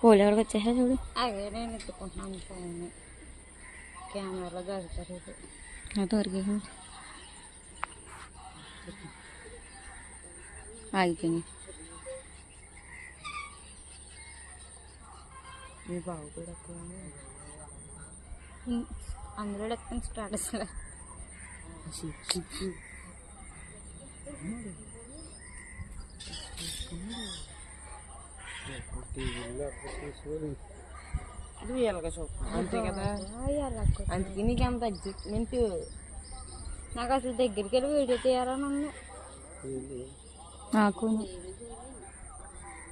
खोले और चाहे थोड़ी आगे रहने तो कौन हम फ़ोन कैमरा लगा कर हाँ तो और क्या है आई के नहीं ये बाहु को लगता है अंदर लगता है स्टार्टस लग స్టాటస్ రియల్గా చూస్తాను అంతే కదా అందుకే నీకు అంత ఎగ్జైట్మెంట్ నాకు అసలు దగ్గరికి వెళ్ళి వీడియో తీయాలని ఉంది. నాకు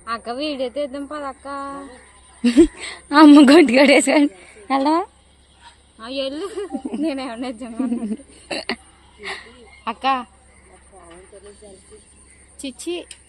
అక్క వీడియో తీద్దాం పదక్క. అమ్మ కట్టేసాడు ఎలా ఆ ఎల్లు నేనేమన్నా. అక్క. చిచ్చి.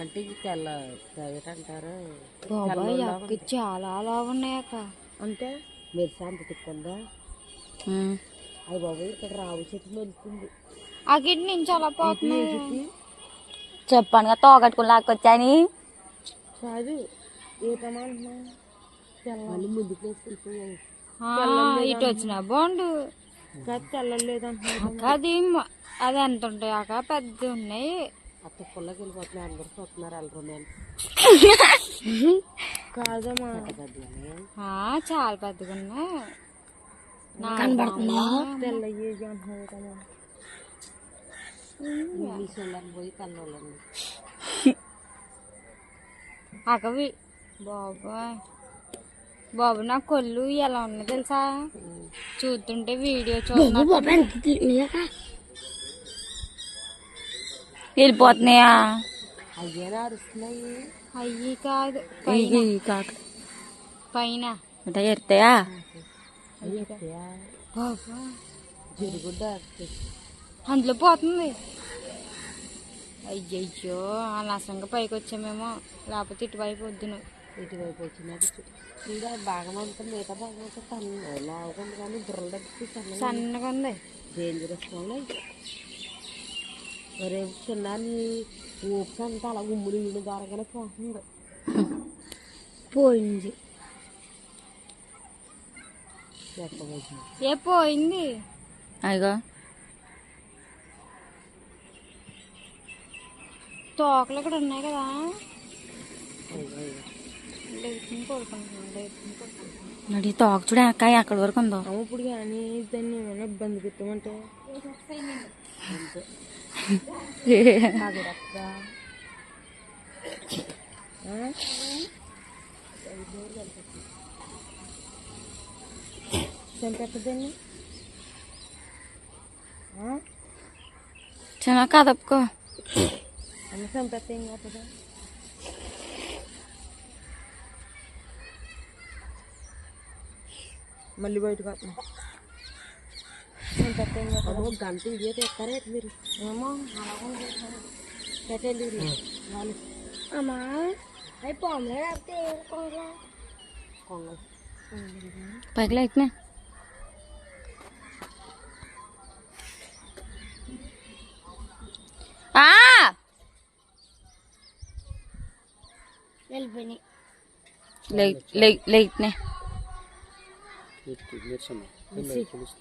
అంటే ఇది తెల్ల బాబాయ్ అక్క చాలా అలా ఉన్నాయి అక్క. అంటే మెరిసే అంత తిక్కుందా. అది బాబు ఇక్కడ రావు చెట్టు మెలుస్తుంది. అక్కడ నుంచి అలా పోతున్నాయి. చెప్పానుగా తోగట్టుకుని లాక్కొచ్చాని కాదు ఏ ప్రమాణం మళ్ళీ ముందుకు వేసుకెళ్ళిపోయాయి ఇటు వచ్చిన బాగుండు. కాదు అక్క అది అది ఎంత ఉంటాయి అక్క? పెద్ద ఉన్నాయి. ఆ తుప్పల్లోకి వెళ్ళిపోతున్నాయి అందరు చూస్తున్నారు వెళ్ళరు నేను కాదమ్మా ఆ, చాలా పెద్దగా ఉన్నాయి. తెల్ల ఏజ్ అంటున్నారు కదా ఇంగ్లీష్ వాళ్ళని పోయి తెల్లవాళ్ళని అక్క వి- బాబాయ్. బాబు నా కొల్లు ఎలా ఉన్నాయి తెలుసా? చూస్తుంటే వీడియో చూస్తున్నట్టు వెళ్ళిపోతున్నాయా? అయ్యేనా అరుస్తున్నాయి అయ్యి కాదు ఇవి కాక. పైన. అంటే జరుగుడ్డ అందులో పోతుంది. అయ్యయ్యో అనవసరంగా పైకి వచ్చామేమో. లేకపోతే ఇటువైపు వద్దును ఇటువైపు వచ్చినది ఇంకా బాగా మిగతా బాగా ఉంటుంది సన్న లావుగా ఉంది కానీ బుర్రలు తగ్గితే సన్నగా ఉంది. డేంజరస్ రేపు చిన్నాన్ని ఊపిరి అంతా అలా ఉమ్ముడు వీడు దొరకనే పోతుంది పోయింది ఏ పోయింది అయ్యో తోకలు ఇక్కడ ఉన్నాయి కదా మరి తోక చూడ అక్క ఎక్కడి వరకు ఉందో ఇప్పుడు కానీ దాన్ని ఏమైనా ఇబ్బంది పెట్టమంటే చిన్న కదప్పుకో మళ్ళీ బయటకు వస్తున్నాం అంతే కాదురక్క చంపెట్టదండి చిన్న కదప్పుకో అమ్మ చంపెత్తే ఏం కాకపోతే మళ్ళీ బయటకు వస్తున్నా చంపెత్తే ఏం కాకపోతే ఒక గంట ఇదే తెస్తారా మీరు ఏమో అలాగే పెట్టండి వాళ్ళు అమ్మా అవి పాములే లేకపోతే కొంగ పైకి లేకునే ఆ వెళ్ళిపోయినాయి లేకునే